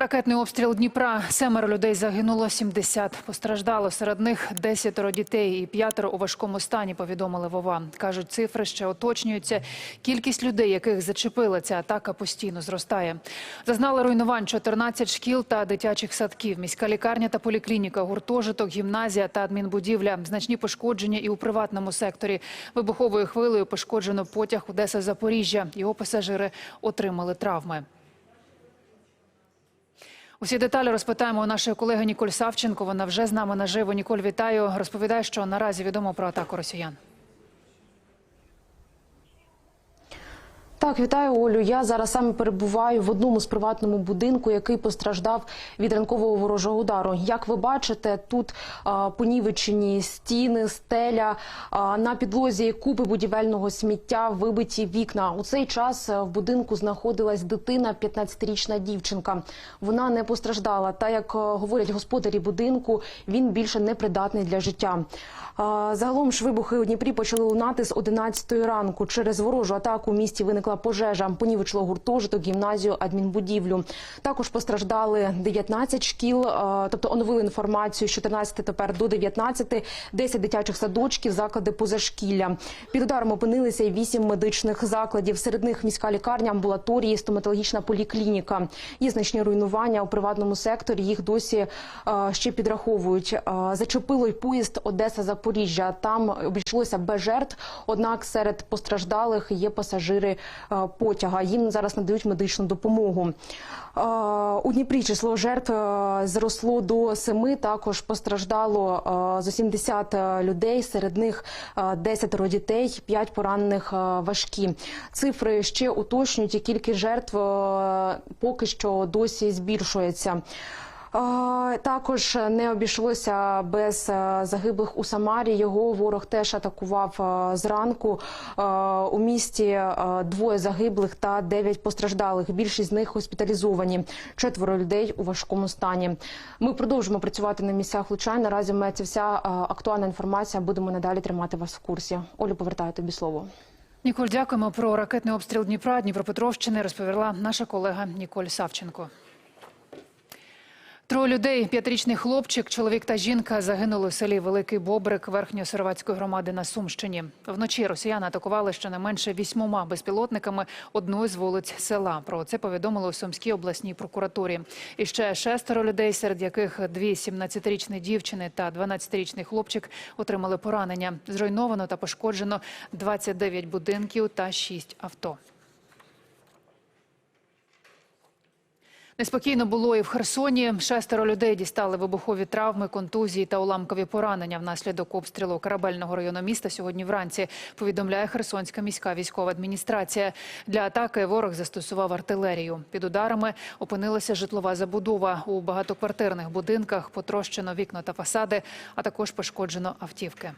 Ракетний обстріл Дніпра. Семеро людей загинуло, 70 постраждало. Серед них десятеро дітей і п'ятеро у важкому стані, повідомили Вова. Кажуть, цифри ще уточнюються. Кількість людей, яких зачепила ця атака, постійно зростає. Зазнали руйнувань 14 шкіл та дитячих садків. Міська лікарня та поліклініка, гуртожиток, гімназія та адмінбудівля. Значні пошкодження і у приватному секторі. Вибуховою хвилею пошкоджено потяг Одеса-Запоріжжя. Його пасажири отримали травми. Усі деталі розпитаємо у нашої колеги Ніколь Савченко. Вона вже з нами наживо. Ніколь, вітаю. Розповідає, що наразі відомо про атаку росіян. Так, вітаю Олю. Я зараз саме перебуваю в одному з приватному будинку, який постраждав від ранкового ворожого удару. Як ви бачите, тут а, понівечені стіни, стеля а, на підлозі купи будівельного сміття, вибиті вікна. У цей час е, в будинку знаходилась дитина, 15-річна дівчинка. Вона не постраждала. Та як е, говорять господарі будинку, він більше не придатний для життя. А, Загалом ж вибухи у Дніпрі почали лунати з 11 ранку. Через ворожу атаку в місті виникла пожежа. Понівечило гуртожиток, гімназію, адмінбудівлю. Також постраждали 19 шкіл, тобто оновили інформацію з 14 тепер до 19, 10 дитячих садочків, заклади позашкілля. Під ударом опинилися і 8 медичних закладів. Серед них міська лікарня, амбулаторії, стоматологічна поліклініка. Є значні руйнування у приватному секторі. Їх досі ще підраховують. Зачепило й поїзд Одеса Запоріжжя. Там обійшлося без жертв. Однак серед постраждалих є пасажири е, потяга. Їм зараз надають медичну допомогу. Е, У Дніпрі число жертв е, зросло до семи. Також постраждало е, зо 70 людей. Серед них е, 10 дітей, 5 поранених е, важкі. Цифри ще уточнюють, і кількість жертв е, поки що досі збільшується. Також не обійшлося без е, загиблих у Самарі. Його ворог теж атакував е, зранку. Е, У місті двоє загиблих та дев'ять постраждалих. Більшість з них госпіталізовані. Четверо людей у важкому стані. Ми продовжимо працювати на місцях влучань. Наразі це вся актуальна інформація. Будемо надалі тримати вас в курсі. Олю, повертаю тобі слово. Ніколь, дякуємо про ракетний обстріл Дніпра, Дніпропетровщини. Розповіла наша колега Ніколь Савченко. Троє людей, п'ятирічний хлопчик, чоловік та жінка загинули у селі Великий Бобрик Верхньосеровацької громади на Сумщині. Вночі росіяни атакували щонайменше вісьмома безпілотниками одну з вулиць села. Про це повідомили у Сумській обласній прокуратурі. І ще шестеро людей, серед яких дві 17-річні дівчини та 12-річний хлопчик отримали поранення. Зруйновано та пошкоджено 29 будинків та 6 авто. Неспокійно було і в Херсоні. Шестеро людей дістали вибухові травми, контузії та уламкові поранення внаслідок обстрілу корабельного району міста сьогодні вранці. Повідомляє Херсонська міська військова адміністрація. Для атаки ворог застосував артилерію. Під ударами опинилася житлова забудова у багатоквартирних будинках. Потрощено вікна та фасади, а також пошкоджено автівки.